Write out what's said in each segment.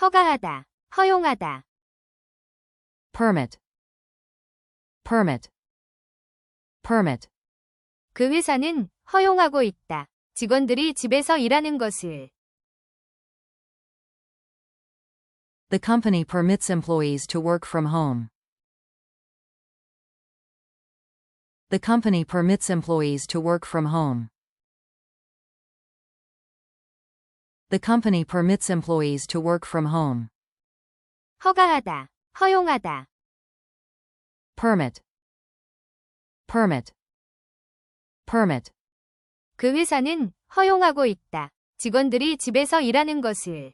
허가하다, 허용하다. permit, permit, permit. 그 회사는 허용하고 있다. 직원들이 집에서 일하는 것을 The company permits employees to work from home. The company permits employees to work from home. The company permits employees to work from home. 허가하다, 허용하다. Permit. Permit. Permit. 그 회사는 허용하고 있다. 직원들이 집에서 일하는 것을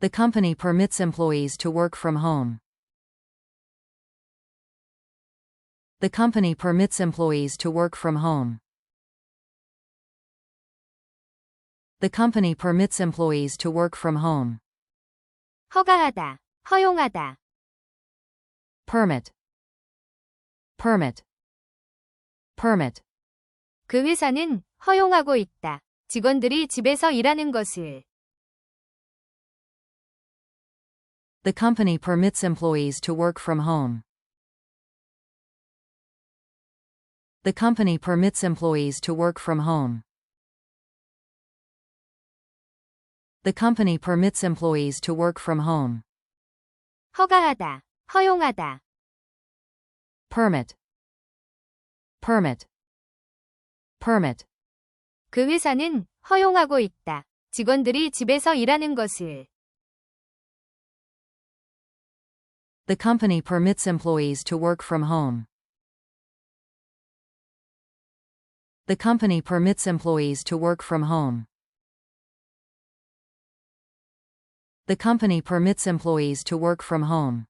The company permits employees to work from home. The company permits employees to work from home. The company permits employees to work from home. 허가하다, 허용하다. Permit. Permit. Permit. 그 회사는 허용하고 있다. 직원들이 집에서 일하는 것을 The company permits employees to work from home. The company permits employees to work from home. The company permits employees to work from home. 허가하다, 허용하다. Permit. Permit. Permit. 그 회사는 허용하고 있다. 직원들이 집에서 일하는 것을 The company permits employees to work from home. The company permits employees to work from home. The company permits employees to work from home.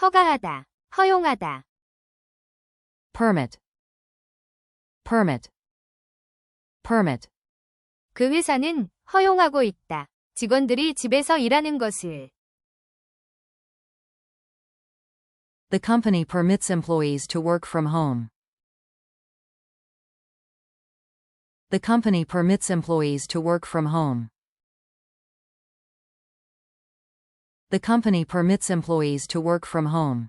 허가하다, 허용하다. Permit. Permit. Permit. 그 회사는 허용하고 있다. 직원들이 집에서 일하는 것을 The company permits employees to work from home. The company permits employees to work from home. The company permits employees to work from home.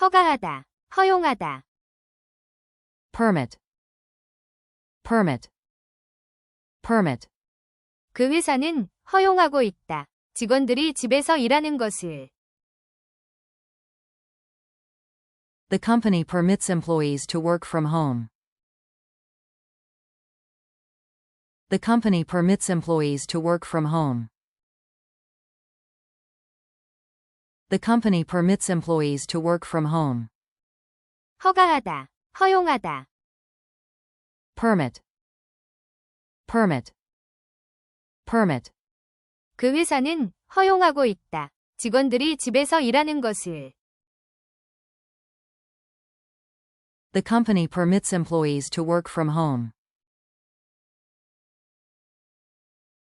허가하다, 허용하다. Permit. Permit. Permit. 그 회사는 허용하고 있다. 직원들이 집에서 일하는 것을 The company permits employees to work from home. The company permits employees to work from home. The company permits employees to work from home. 허가하다, 허용하다. Permit. Permit. Permit. 그 회사는 허용하고 있다. 직원들이 집에서 일하는 것을 The company permits employees to work from home.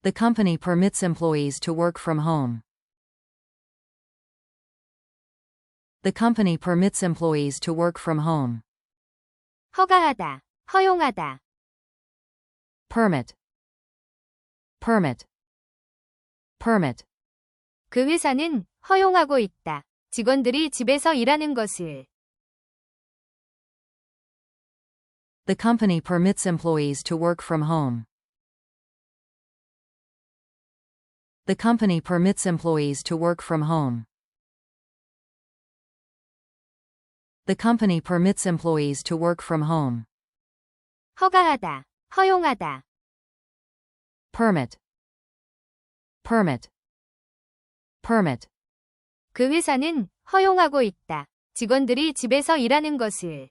The company permits employees to work from home. The company permits employees to work from home. 허가하다, 허용하다. Permit. Permit. Permit. 그 회사는 허용하고 있다. 직원들이 집에서 일하는 것을 The company permits employees to work from home. The company permits employees to work from home. The company permits employees to work from home. 허가하다, 허용하다. Permit. Permit. Permit. 그 회사는 허용하고 있다. 직원들이 집에서 일하는 것을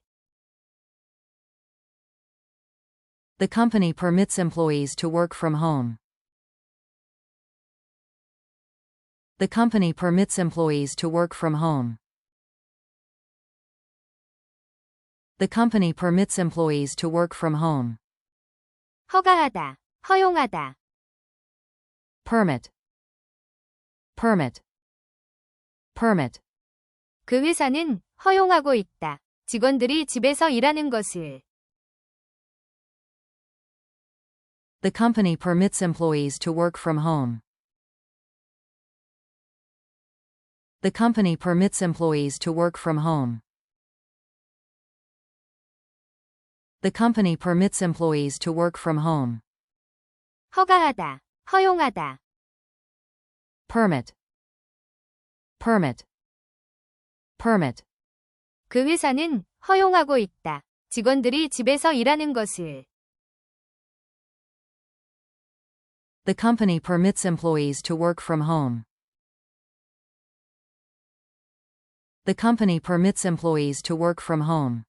The company permits employees to work from home. The company permits employees to work from home. The company permits employees to work from home. 허가하다, 허용하다. Permit. Permit. Permit. 그 회사는 허용하고 있다. 직원들이 집에서 일하는 것을 The company permits employees to work from home. The company permits employees to work from home. The company permits employees to work from home. 허가하다, 허용하다, Permit. Permit. Permit. 그 회사는 허용하고 있다. 직원들이 집에서 일하는 것을 The company permits employees to work from home. The company permits employees to work from home.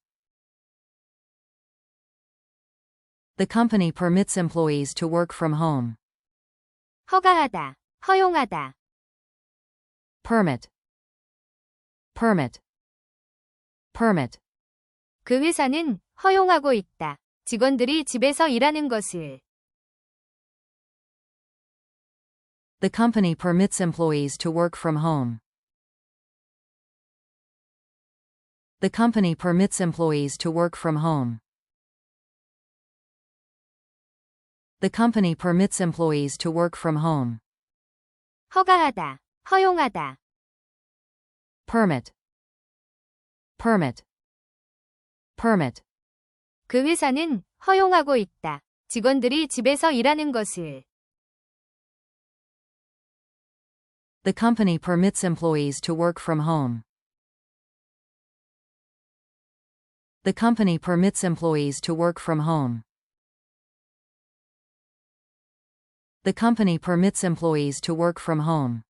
The company permits employees to work from home. 허가하다, 허용하다, Permit. Permit. Permit. 그 회사는 허용하고 있다. 직원들이 집에서 일하는 것을 The company permits employees to work from home. The company permits employees to work from home. The company permits employees to work from home. 허가하다, 허용하다, Permit. Permit. Permit. 그 회사는 허용하고 있다. 직원들이 집에서 일하는 것을 The company permits employees to work from home. The company permits employees to work from home. The company permits employees to work from home.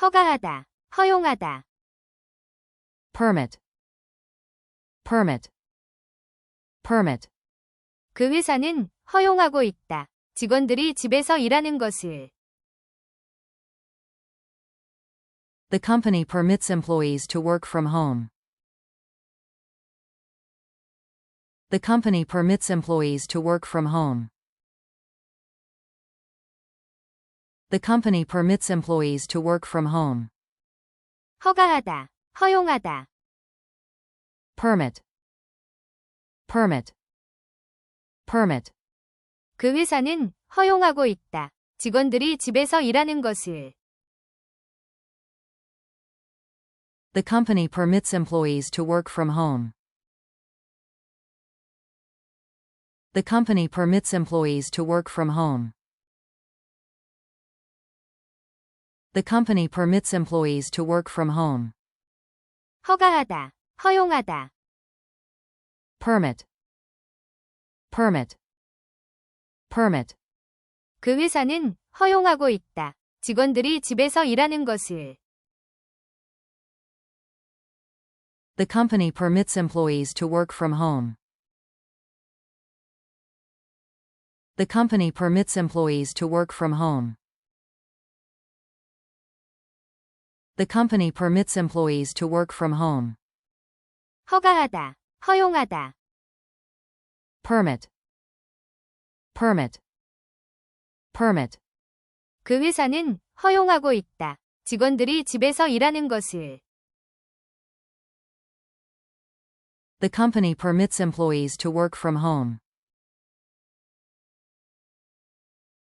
허가하다, 허용하다, Permit. Permit. Permit. 그 회사는 허용하고 있다. 직원들이 집에서 일하는 것을 The company permits employees to work from home. The company permits employees to work from home. The company permits employees to work from home. 허가하다, 허용하다, Permit. Permit. Permit. 그 회사는 허용하고 있다. 직원들이 집에서 일하는 것을 The company permits employees to work from home. The company permits employees to work from home. The company permits employees to work from home. 허가하다, 허용하다, Permit. Permit. Permit. 그 회사는 허용하고 있다. 직원들이 집에서 일하는 것을 The company permits employees to work from home. The company permits employees to work from home. The company permits employees to work from home. 허가하다, 허용하다, Permit. Permit. Permit. 그 회사는 허용하고 있다. 직원들이 집에서 일하는 것을 The company permits employees to work from home.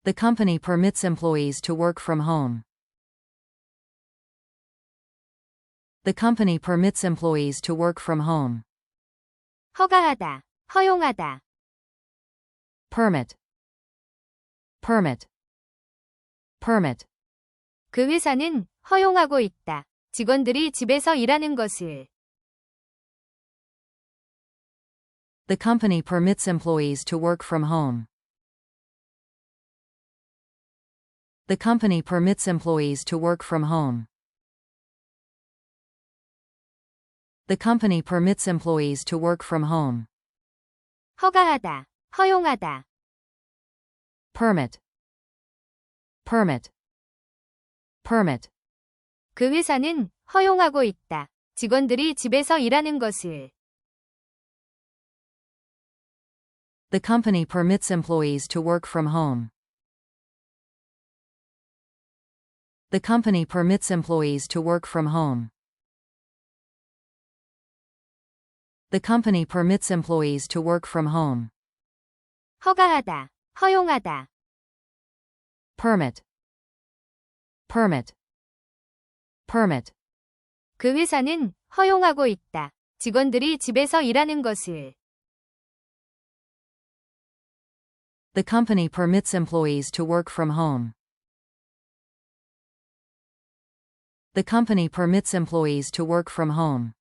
The company permits employees to work from home. The company permits employees to work from home. 허가하다, 허용하다, Permit. Permit. Permit. 그 회사는 허용하고 있다. 직원들이 집에서 일하는 것을 The company permits employees to work from home. The company permits employees to work from home. The company permits employees to work from home. 허가하다, 허용하다, Permit. Permit. Permit. 그 회사는 허용하고 있다. 직원들이 집에서 일하는 것을 The company permits employees to work from home. The company permits employees to work from home. The company permits employees to work from home. 허가하다, 허용하다. permit, permit, permit. 그 회사는 허용하고 있다. 직원들이 집에서 일하는 것을 The company permits employees to work from home. The company permits employees to work from home.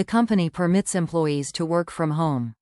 The company permits employees to work from home.